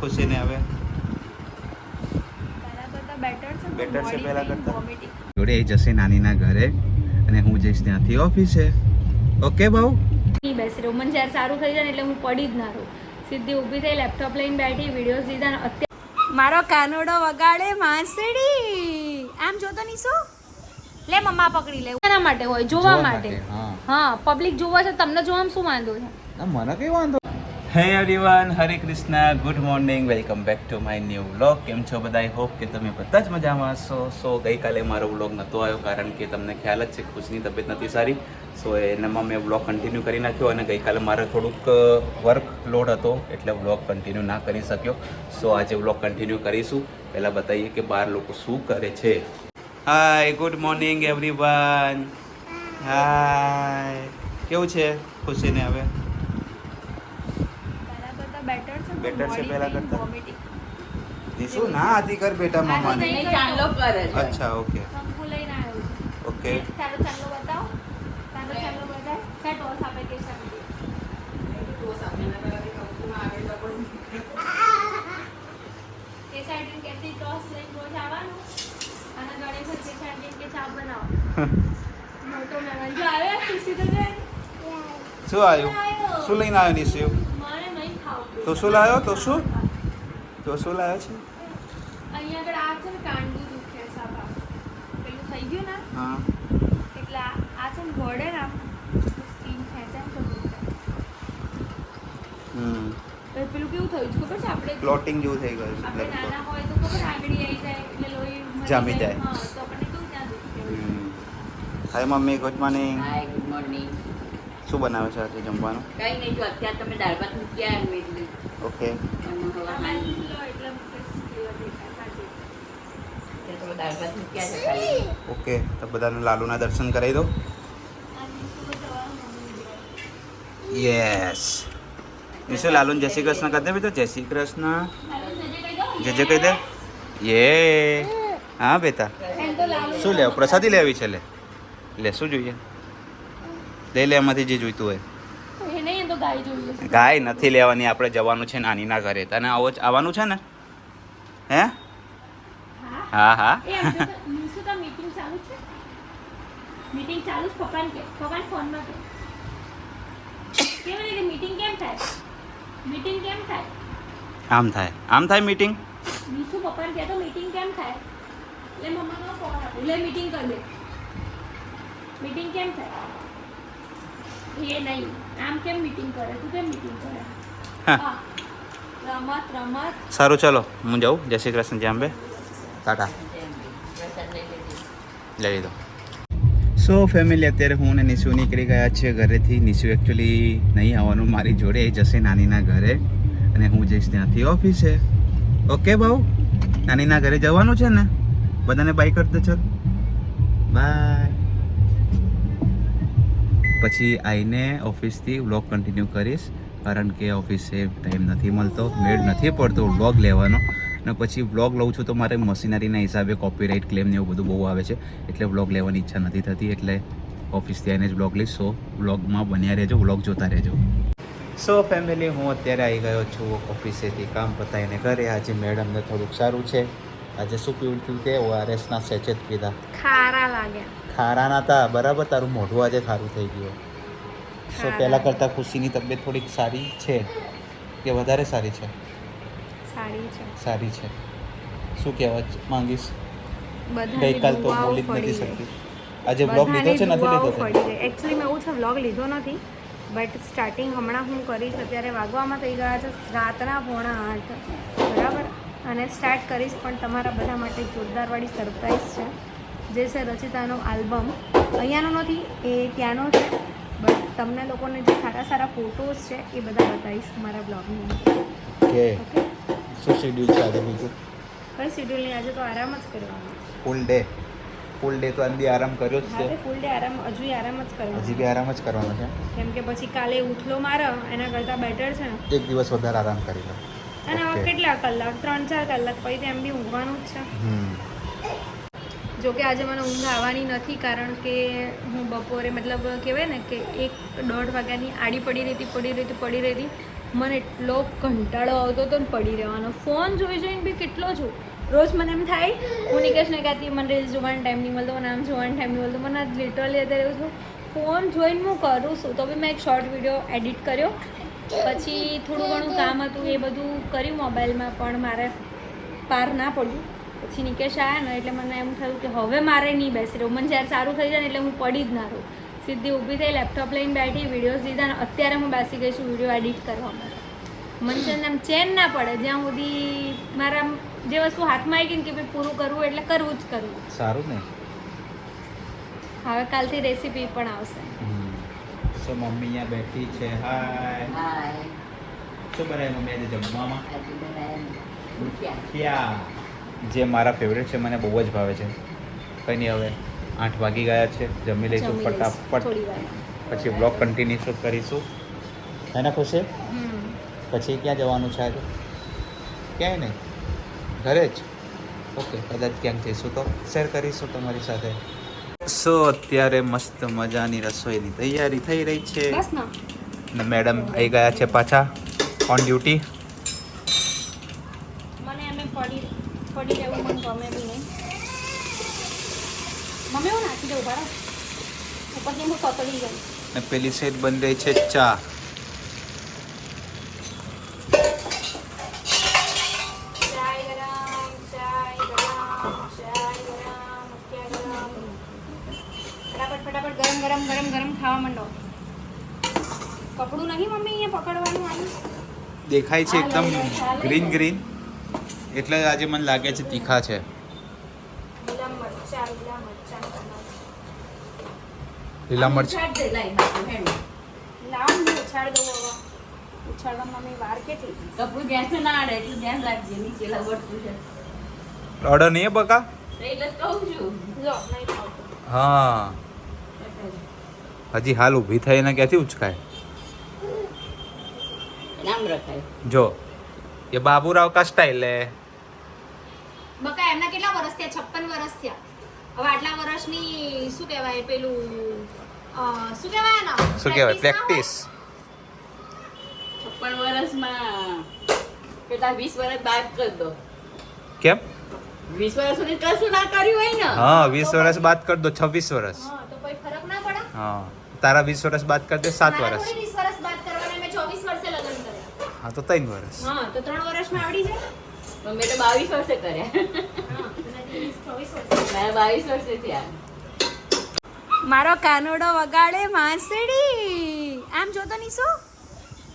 ખુશીને હવે કરતાં છે પહેલા કરતા. જોડે એ જશે નાનીના ઘરે અને હું જઈશ ત્યાંથી ઓફિસે ઓકે બહુ? નહીં બેસી રહું મને જ્યારે સારું થઈ જાય એટલે હું પડી જ ના રહું. સીધી ઊભી થઈ લેપટોપ લઈને બેઠી વિડીયોઝ લીધા ને અત્યારે મારો કાનોડો વગાડે માસડી. આમ જોતો નહીં શું? લે મમ્મા પકડી લે. એના માટે હોય જોવા માટે. હા. હા પબ્લિક જોવા છે તમને જોવામાં શું વાંધો છે? મને કઈ વાંધો હે everyone Hare Krishna good morning welcome back to my new vlog કેમ છો બધા હોપ કે તમે બધા જ મજામાં હશો સો ગઈકાલે મારો વ્લોગ નહોતો આવ્યો કારણ કે તમને ખ્યાલ જ છે, ખુશની તબિયત નથી સારી. સો એનામાં મેં વ્લોગ કન્ટિન્યુ કરી નાખ્યો અને ગઈકાલે મારે થોડુંક વર્ક લોડ હતો એટલે વ્લોગ કન્ટિન્યુ ના કરી શક્યો. સો આજે વ્લોગ કન્ટિન્યુ કરીશું. પહેલાં બતાવીએ કે બહાર લોકો શું કરે છે. Hi good morning everyone hi કેવું છે? ખુશીને હવે? Better છે બેટર છે પહેલા કરતા. દીસુ ના આથી કર બેટા મમ્મા ને નહીં ચાંદલો કરે છે. અચ્છા ઓકે. શંકુ લઈને આવ્યો છે. ઓકે. તારો ચાંદલો બતાવો. તારો ચાંદલો બતાવ. ક્યાં ટોસ આપે કે શાંતિ કે શાંતિ કેતી ટોસ લઈને રોજ આવવાનું? અને ગણેશ કે કે ચા બનાવો? મોટો જો આવ્યો ખુશી તો જાય શું આવ્યું? શું લઈને આવ્યો? નિશુ મારે નહીં ખાવું તો શું લાવ્યો? તો શું? તો શું લાવ્યો છે? અહીંયા આગળ આ છે ને કાંડું દુખે છે પેલું થઈ ગયું ને? હા. એટલે આ આ છે ને વળે ને સ્કીન ખેંચાય ને તો હમ. પેલું કેવું થયું છે ખબર છે આપણે? પ્લોટિંગ જેવું થઈ ગયું છે આપણે નાના હોય તો ખબર આંગળી આવી જાય એટલે લોહી જામી જાય. હા તો આપણને કેવું ત્યાં દુખે? Hi mummy. Good morning hi good morning શું બનાવે છે આજે જમવાનું? કઈ નહીં જો અત્યારે તમે દાળ ભાત મૂક્યા એમ એટલે ઓકે ઓકે તો બધાને લાલુના દર્શન કરાવી દો. યસ નિશુ લાલુને જય શ્રી કૃષ્ણ કહી દે બેટા? જય શ્રી કૃષ્ણ. જજે કહી. જય જય કહી દે. યે હા બેટા. શું લેવું પ્રસાદી લેવી છે લે. લે શું જોઈએ? લઈ લે એમાંથી જે જોઈતું હોય. ગાય નથી લેવાની આપણે જવાનું છે નાનીના ઘરે. તને આવો આવવાનું છે ને? હે? હા હા. આમ થાય. આમ થાય મીટિંગ નિશુ પપ્પાને કહેતો મીટિંગ કેમ થાય? લે મમ્માનો ફોન આપો લે મીટિંગ કરી દે. મીટિંગ કેમ થાય? એ નહીં. આમ કેમ મીટિંગ કરે? તું કેમ મીટિંગ કરે? હા. હા. રમત રમત. સારું ચલો. હું જાઉં. જય શ્રી કૃષ્ણ. જ્યાં બે ટાટા. લઈ લીધો. સો ફેમિલી અત્યારે હું અને નિશુ નીકળી ગયા છીએ ઘરેથી. નિશુ એકચ્યુઅલી નહીં આવવાનું. મારી જોડે એ જશે નાનીના ઘરે. અને હું જઈશ ત્યાંથી ઓફિસે ઓકે બહુ? નાનીના ઘરે જવાનું છે ને? બધાને બાય કરતો ચાલ. બાય પછી આવીને ઓફિસથી વ્લોગ કન્ટિન્યુ કરીશ કારણ કે ઓફિસે ટાઈમ નથી મળતો મેળ નથી પડતો વ્લોગ લેવાનો. અને પછી વ્લોગ લઉં છું તો મારે મશીનરીના હિસાબે કોપીરાઇટ ક્લેમ ને એવું બધું બહુ આવે છે એટલે વ્લોગ લેવાની ઈચ્છા નથી થતી એટલે ઓફિસથી આવીને જ વ્લોગ લઈશ. સો વ્લોગમાં બન્યા રહેજો વ્લોગ જોતા રહેજો. સો ફેમિલી હું અત્યારે આવી ગયો છું ઓફિસેથી કામ પતાવીને ઘરે. આજે મેડમને થોડુંક સારું છે. આજે શું પીવું થયું કે? ઓઆરએસના સેચેત પીધા. ખારા લાગ્યા. ખારા ના હતા. બરાબર તારું મોઢું આજે ખારું થઈ ગયું. સો. પહેલાં કરતાં ખુશીની તબિયત થોડીક સારી છે કે વધારે સારી છે? સારી છે. સારી છે. શું કહેવા માંગીશ? ગઈકાલ તો બોલી જ નથી શકતી. આજે બ્લોગ લીધો છે? નથી લીધો? એકચ્યુઅલી મેં એવું છે બ્લોગ લીધો નથી. બટ સ્ટાર્ટિંગ હમણાં હું કરીશ. અત્યારે વાગવામાં થઈ ગયા છે રાતના પોણા આઠ. બરાબર? અને સ્ટાર્ટ કરીશ પણ તમારા બધા માટે જોરદારવાળી સરપ્રાઈઝ છે. જે છે રચિતાનો આલ્બમ. અહીંયાનો નથી એ ત્યાંનો છે. બટ તમને લોકોને જે સારા સારા ફોટોઝ છે એ બધા બતાવીશ મારા બ્લોગની ઓકે. શું શેડ્યુલ છે આજે બીજું? કઈ શેડ્યુલની આજે તો આરામ જ કરવાનો ફૂલ ડે ફૂલ ડે તો અંદી આરામ કર્યો જ છે. ફૂલ ડે આરામ હજુ આરામ જ કરવાનો હજી બી આરામ જ કરવાનો છે. કેમ કે પછી કાલે ઉઠલો મારો એના કરતાં બેટર છે. ને એક દિવસ વધારે આરામ કરી લો. અને કેટલા કલાક? ત્રણ ચાર કલાક પછી એમ બી ઊંઘવાનું જ છે. હમ જો કે આજે મને ઊંઘ આવવાની નથી કારણ કે હું બપોરે મતલબ કહેવાય ને કે એક દોઢ વાગ્યાની આડી પડી રહી હતી પડી રહી હતી પડી રહી હતી મને એટલો કંટાળો આવતો હતો ને પડી રહેવાનો. ફોન જોઈ જોઈને બી કેટલો છું. રોજ મને એમ થાય, હું નિકેશને કહેતી, મને રીલ્સ જોવાનો ટાઈમ નહીં મળતો, મને આમ જોવાનો ટાઈમ નહીં મળતો. મને લિટરલી અત્યારે એવું છું ફોન જોઈને હું કરું છું. તો બી મેં એક શોર્ટ વીડિયો એડિટ કર્યો. પછી થોડું ઘણું કામ હતું એ બધું કર્યું મોબાઈલમાં પણ મારે પાર ના પડ્યું. પછી નિકેશ આવ્યા ને એટલે મને એમ થયું કે હવે મારે નહીં બેસી રહું. મને જ્યારે સારું થઈ જાય ને એટલે હું પડી જ ના રહું. સીધી ઊભી થઈ લેપટોપ લઈને બેઠી વિડીયોઝ લીધા ને અત્યારે હું બેસી ગઈ છું વીડિયો એડિટ કરવા માટે. મન છે એમ આમ ચેન ના પડે. જ્યાં સુધી મારા જે વસ્તુ હાથમાં આવી ગઈ ને કે ભાઈ પૂરું કરવું એટલે કરવું જ કરવું. સારું ને. હવે કાલથી રેસીપી પણ આવશે. સો મમ્મી અહીંયા બેઠી છે. હાય હાય શું બનાવ્યું મમ્મી આજે જમવામાં? ક્યાં જે મારા ફેવરેટ છે મને બહુ જ ભાવે છે. કંઈ નહીં હવે આઠ વાગી ગયા છે જમી લઈશું ફટાફટ. પછી બ્લોગ કન્ટિન્યુ કરીશું. એના ખુશે? પછી ક્યાં જવાનું છે આજે? ક્યાંય નહીં. ઘરે જ. ઓકે કદાચ ક્યાંક જઈશું તો. શેર કરીશું તમારી સાથે. સો અત્યારે મસ્ત મજાની રસોઈની તૈયારી થઈ રહી છે. ને. મેડમ આવી ગયા છે પાછા ઓન ડ્યુટી મને એમ પડી પડી જવું મને ગમે બી નહીં. મમ્મી હું નાખી દઉં બરાબર? ઉપરથી હું પકડી ગઈ ને પેલી સાઈડ બન રહી છે ચા. ફટાફટ ફટાફટ ગરમ ગરમ ગરમ ગરમ ખાવા માંડો. કપડું નહીં મમ્મી અહીંયા પકડવાનું આવ્યું દેખાય છે એકદમ. ગ્રીન ગ્રીન એટલે આજે મને લાગે છે તીખા છે. લીલા મરચા ઓર્ડર નહીં બકા તો એટલે જ કહું છું. લો નહીં ખાવતું હા. હજી હાલ ઊભી થઈને ક્યાંથી ઉચકાય? જો એ બાબુરાવ કા સ્ટાઇલ હે? બકા એમના કેટલા વર્ષ થયા? છપ્પન વર્ષ થયા. હવે આટલા વર્ષની શું કહેવાય પેલું શું કહેવાય એના શું કહેવાય? પ્રેક્ટિસ છપ્પન વર્ષમાં કેટલા? વીસ વર્ષ બાદ કરી દો. કેમ? વીસ વર્ષ સુધી કશું ના કર્યું હોય ને? હા વીસ વર્ષ બાદ કર દો છવ્વીસ વર્ષ તો કોઈ ફરક ના પડે? હા તારા વીસ વર્ષ બાદ કર દે સાત વર્ષ થોડી 20 વર્ષ બાદ કરવાના મેં 24 વર્ષે લગ્ન કર્યા. હા તો ત્રણ વર્ષ હા તો ત્રણ વર્ષમાં આવડી જાય? પણ મેં તો બાવીસ વર્ષે કર્યા હા એનાથી 24 વર્ષ મારા બાવીસ વર્ષે થયા મારો કાનોડો વગાડે માસડી. આમ જોતો નહીં શું?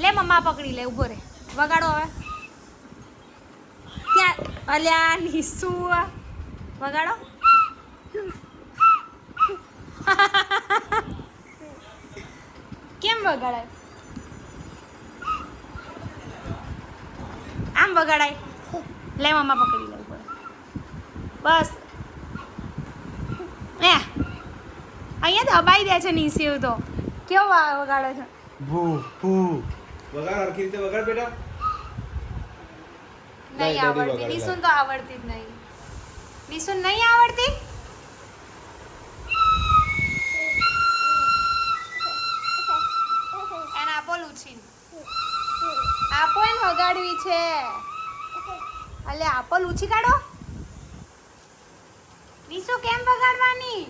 લે મમ્મા પકડી લે, ઊભો રે. વગાડો હવે. ત્યાં અલ્યા, નીસુ વગાડો. કેમ વગાડાય? આમ વગાડાય. લે મમ્મા પકડી લે ઊભો બસ. એ અહીંયા દબાઈ દે છે નીસીવ તો. કેવો વગાડે છે? ભૂ ભૂ. વગાડ હરખી રીતે વગાડ બેટા. નહીં આવડતી. નિસુન તો આવડતી જ નહીં. નિસુન નહીં આવડતી? એને આપો લુચીન આપો એને વગાડવી છે. અલે આપલ ઉછી કાઢો. નિશુ કેમ વગાડવાની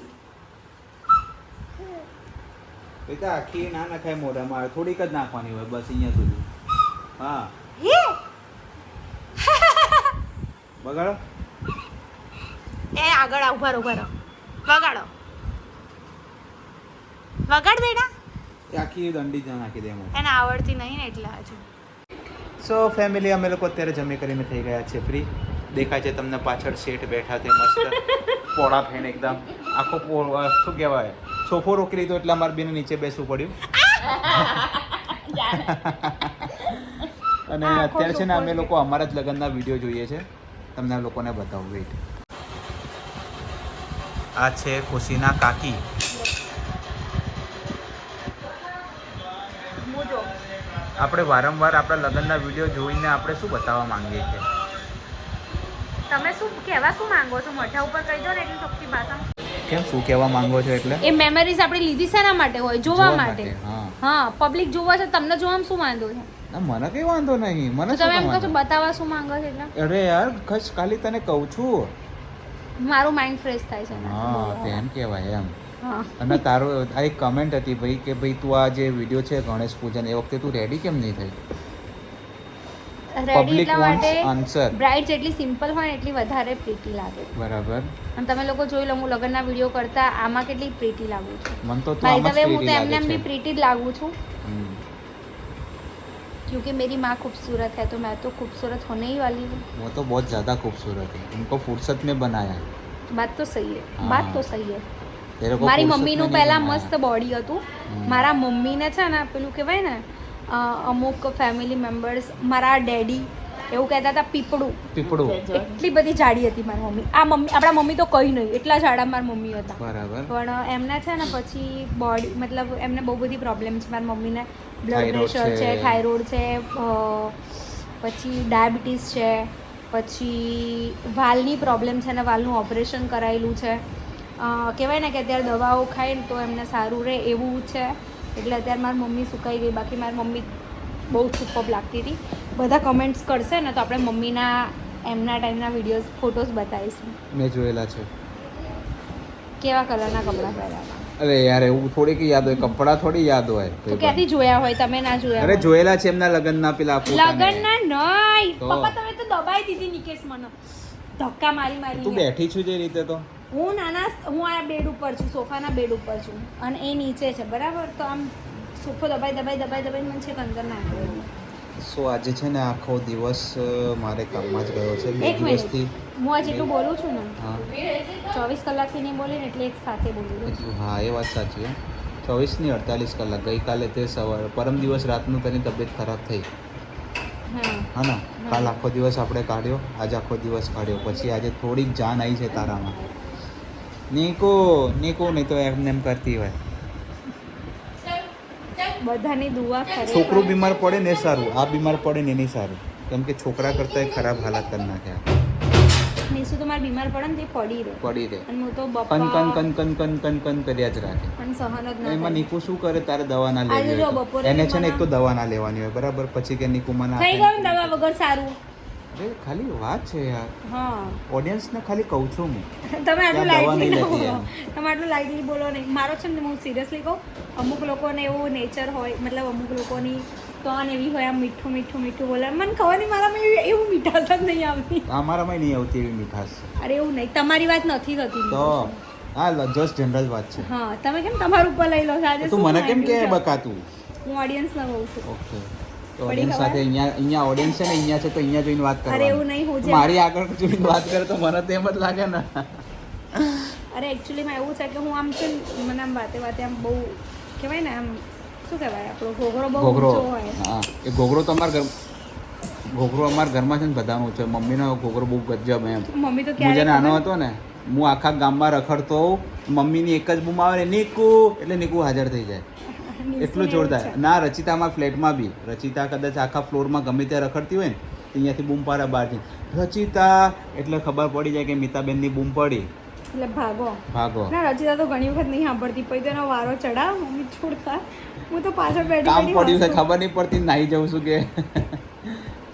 બેટા આખી ના નખાય મોઢામાં થોડીક જ નાખવાની હોય બસ અહીંયા સુધી. હા. બગાડો. એ આગળ આવ ઊભા ઊભા રહો. વગાડો વગાડ બેટા. આખી દંડી જ નાખી દે એને આવડતી નહીં ને એટલે હજુ સો ફેમિલી અમે લોકો અત્યારે જમી કરીને થઈ ગયા છે ફ્રી દેખાય છે તમને પાછળ શેઠ બેઠા છે મસ્ત. પોળા ફેન એકદમ. આખો શું કહેવાય? સોફો રોકી લીધો એટલે અમારે બેને નીચે બેસવું પડ્યું. અને અત્યારે છે ને અમે લોકો અમારા જ લગ્નના વીડિયો જોઈએ છે. તમને લોકોને બતાવું વેઇટ આ છે ખુશીના કાકી. આપણે વારંવાર આપણા લગ્નના વીડિયો જોઈને આપણે શું બતાવવા માંગીએ છીએ? તમે શું કહેવા શું માંગો છો? મોઢા ઉપર કહી દો ને એટલી ચોખ્ખી ભાષા. કેમ શું કહેવા માંગો છો એટલે? એ મેમરીઝ આપણે લીધી શેના માટે હોય જોવા માટે. હા. હા પબ્લિક જોવા છે તમને જોવામાં શું વાંધો છે? મને કઈ વાંધો નહીં મને તમે એમ કહો છો બતાવવા શું માંગો છો એટલે? અરે યાર ખસ ખાલી તને કહું છું. મારું માઇન્ડ ફ્રેશ થાય છે. હા. તેમ કહેવાય એમ. અને તારો આ એક કમેન્ટ હતી ભાઈ કે ભાઈ તું આ જે વિડીયો છે ગણેશ પૂજન એ વખતે તું રેડી કેમ નહીં થઈ રેડી પબ્લિક એટલા વોન્ટ્સ માટે આન્સર બ્રાઇડ જેટલી સિમ્પલ હોય ને એટલી વધારે પ્રીટી લાગે બરાબર અને તમે લોકો જોઈ લો હું લગ્નના વિડીયો કરતા આમાં કેટલી પ્રીટી લાગુ છું મન તો તું બાય આમ ધ જ વે હું તો pretty એમને એમ લાગે બી છે પ્રીટી જ લાગુ છું હમ. क्योंकि मेरी माँ खूबसूरत है तो मैं तो खूबसूरत होने ही वाली हूँ वो तो बहुत ज़्यादा खूबसूरत है उनको फुर्सत में बनाया है बात तो सही है हाँ. बात તો સહી है तेरे को મારી મમ્મીનું પહેલાં મસ્ત બોડી હતું. મારા મમ્મીને છે ને પેલું કહેવાય ને અમુક ફેમિલી મેમ્બર્સ મારા ડેડી એવું કહેતા હતા પીપળું. પીપળું. એટલી બધી જાડી. હતી મારી મમ્મી. આ મમ્મી આપણા મમ્મી તો કઈ નહીં એટલા જાડા મારા મમ્મી હતા. બરાબર. પણ એમને છે ને પછી બોડી મતલબ એમને બહુ બધી પ્રોબ્લેમ છે. મારી મમ્મીને બ્લડ પ્રેશર છે થાઇરોઇડ છે પછી ડાયાબિટીસ છે પછી વાલની પ્રોબ્લેમ છે ને વાલનું ઓપરેશન કરાયેલું છે. કહેવાય ને કે અત્યારે દવાઓ ખાય ને તો એમને સારું રહે એવું છે. એટલે અત્યારે મારી મમ્મી સુકાઈ ગઈ બાકી મારી મમ્મી બહુ સુપર લાગતી હતી. બધા કમેન્ટ્સ કરશે ને તો આપણે મમ્મીના એમના ટાઈમના વિડીયોઝ ફોટોઝ બતાવીશું. મેં જોયેલા છે. કેવા કલરના કપડાં પહેર્યા અરે યાર એવું થોડી કે યાદ હોય કપડાં થોડી યાદ હોય. તો ક્યાંથી જોયા હોય તમે ના જોયા અરે જોયેલા છે એમના લગ્નના પેલા લગ્નના નહીં. પપ્પા તમે તો દબાઈ દીધી નિકેશ મને. ધક્કા મારી તું મારી બેઠી છું જે રીતે તો. હું નાના હું આ બેડ ઉપર છું સોફાના બેડ ઉપર છું. અને એ નીચે છે બરાબર? તો આમ સોફો દબાઈ દબાઈ દબાઈ દબાઈ મને છે અંદર નાખ્યો સો આજે છે ને આખો દિવસ મારે કામમાં જ ગયો છે બે દિવસથી. હું આજે એટલું બોલું છું ને? ચોવીસ કલાકથી નહીં બોલીને એટલે એક સાથે બોલું લઉં હા એ વાત સાચી ચોવીસની અડતાલીસ કલાક. ગઈકાલે તે સવારે પરમ દિવસ રાતનું તેની તબિયત ખરાબ થઈ. હા. ને? કાલ આખો દિવસ આપણે કાઢ્યો આજે આખો દિવસ કાઢ્યો. પછી આજે થોડીક જાન આવી છે તારામાં. નીકુ નીકુ નહીં તો એમ કરતી હોય. બધાની દુઆ કરે છોકરું બીમાર પડે ને સારું આ બીમાર પડે ને નહીં સારું. કેમ કે છોકરા કરતા ખરાબ હાલત કરી નાખ્યા. નીસુ તો મારે બીમાર પડે ને તે પડી રહે. પડી રહે. અને હું તો કન કન કન કન કન કન કન કર્યા જ રાખે. પણ સહન જ ના એમાં. નીકુ શું કરે તારે દવા ના લેવી એને છે ને એક તો દવા ના લેવાની હોય બરાબર? પછી કે નીકુ મને થઈ. ગયું દવા વગર સારું? અરે ખાલી વાત છે યાર. હા. ઓડિયન્સને ખાલી કહું છું હું. તમે આટલું લાઇટલી તમે આટલું લાઇટલી બોલો નહીં. મારો છે ને હું સિરિયસલી કહું અમુક લોકોને એવું નેચર હોય મતલબ અમુક લોકોની ટોન એવી હોય આમ મીઠું મીઠું મીઠું બોલે. મને ખબર નહીં મારામાં એવી એવું મીઠાસ જ નહીં આવતી. અમારામાં નહીં આવતી એવી મીઠાસ અરે એવું નહીં. તમારી વાત નથી થતી તો હા જસ્ટ જનરલ વાત છે. હા તમે કેમ તમારું ઉપર લઈ લો આજે તું મને કેમ કે? બકાતું? હું ઓડિયન્સને કહું છું. ઓકે તો ઓડિયન્સ સાથે અહીંયા અહીંયા ઓડિયન્સ છે ને અહીંયા છે તો અહીંયા જોઈને વાત અરે એવું નહીં હું મારી આગળ જોઈને વાત કરે તો મને તો એમ જ લાગે ને. અરે એકચ્યુઅલીમાં એવું છે કે હું આમ છે ને, મને આમ વાતે વાતે આમ બહુ કહેવાય ને આમ શું કહેવાય આપણો ઘોઘરો બહુ ઘોઘરો. હા એ ઘોઘરો તો અમારા ઘર ઘોઘરો અમારા ઘરમાં છે ને બધાનો છે મમ્મીનો ઘોઘરો બહુ ગજબ એમ. મમ્મી તો ક્યારે નાનો હતો ને હું આખા ગામમાં રખડતો મમ્મીની એક જ બૂમ આવે ને નીકુ! એટલે નીકુ હાજર થઈ જાય. એટલું જોરદાર. ના ના રચિતામાં ફ્લેટમાં બી. રચિતા કદાચ આખા ફ્લોરમાં ગમે ત્યાં રખડતી હોય ને તો અહીંયાથી બૂમ પાડે બહારથી. રચિતા! એટલે ખબર પડી જાય કે મિતાબેનની બૂમ પડી. એટલે ભાગો. ભાગો. ના રચિતા તો ઘણી વખત નહીં સાંભળતી. પછી તેનો વારો ચડાવ મમ્મી છોડતા હું તો પાછળ બેઠી કામ પડ્યું છે ખબર નહીં પડતી નાહી જાઉં છું કે.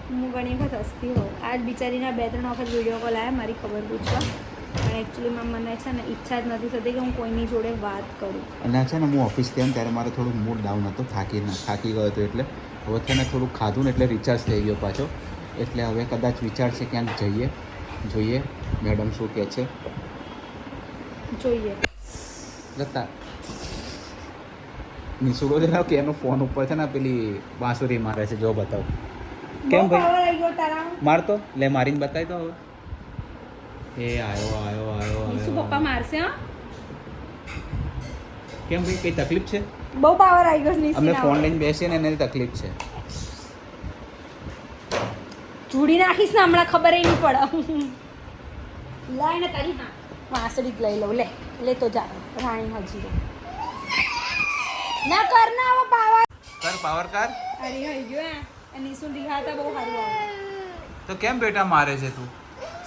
હું ઘણી વખત હસતી હોઉં. આજ બિચારીના બે ત્રણ વખત વીડિયો કોલ આવ્યા મારી ખબર પૂછવા. પણ એકચ્યુઅલીમાં મને છે ને ઈચ્છા જ નથી થતી કે હું કોઈની જોડે વાત કરું. અને છે ને હું ઓફિસ આવ્યો ત્યારે મારો થોડું મૂડ ડાઉન હતો થાકી થાકી ગયો હતો એટલે. હવે છે ને થોડું ખાધું ને એટલે રિચાર્જ થઈ ગયો પાછો. એટલે હવે કદાચ વિચાર છે ક્યાંક જઈએ જોઈએ મેડમ શું કહે છે. જોઈએ. જતા નિશુડો જણાવ કે એનો ફોન ઉપર છે ને પેલી બાંસુરી મારે છે જો બતાવ. કેમ ભાઈ? મારતો? લે મારીને બતાવી દો હવે. એ આવ્યો આવ્યો આવ્યો શું પપ્પા મારશે હા? કેમ ભાઈ કઈ તકલીફ છે? બહુ પાવર આવી ગયો અમે ફોન લઈને બેસીએ ને એને તકલીફ છે. જોડી નાખીશ ને હમણાં ખબર નહીં પડે. લઈને તારી હા વાંસળી જ લઈ લઉં લે. લે તો જા. રાણી હજી ના કર ના આવો પાવર કર પાવર કર. અરે હઈ ગયો અને નિશુન રિહાતા બહુ સારું આવે. તો કેમ બેટા મારે છે તું?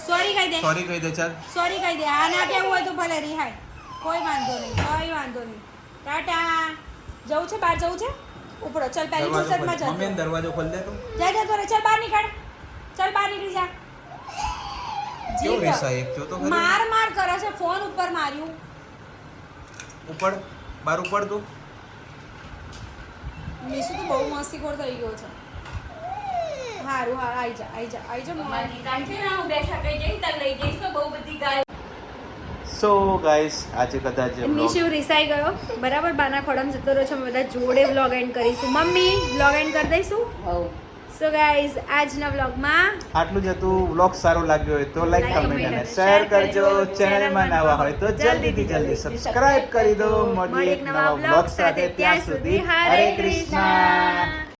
સોરી કહી દે. સોરી કહી દે ચાલ. સોરી કહી દે. આ ના કેવું હોય તો ભલે રિહાય. કોઈ વાંધો નહીં કોઈ વાંધો નહીં. ટાટા. જવું છે બહાર જવું છે? ઉપડો ચાલ પહેલી ફુરસતમાં જા મમ્મી દરવાજો ખોલ દે તું. જા જા તો ચાલ બહાર નીકળ. ચાલ બહાર નીકળી જા. કેવું જીત. એક જો તો માર માર કરે છે ફોન ઉપર માર્યું. ઉપર બાર ઉપર તું. મેસુ તો બહુ મસ્તીખોર થઈ ગયો છે. હારું હા આઈ જા આઈ જા આઈ જા મારી દીકરાને છે ને હું બેઠા કઈ જઈ તને લઈ જઈશ તો બહુ બધી ગાય. સો ગાઈસ આજે કદાચ મીશુ રિસાઈ ગયો. બરાબર બાના ખોડમ જતો રહ્યો છે. અમે બધા જોડે વ્લોગ એન્ડ કરીશું. મમ્મી વ્લોગ એન્ડ કરી દઈશું? સો ગાઈઝ આજના વ્લોગમાં આટલું જ હતું. વ્લોગ સારો લાગ્યો હોય તો લાઈક કમેન્ટ અને શેર કરજો. કરજો. ચેનલમાં નવા હોય તો જલ્દીથી જલ્દી સબસ્ક્રાઇબ કરી દો. મળીએ એક નવા વ્લોગ સાથે ત્યાં સુધી. હરે કૃષ્ણ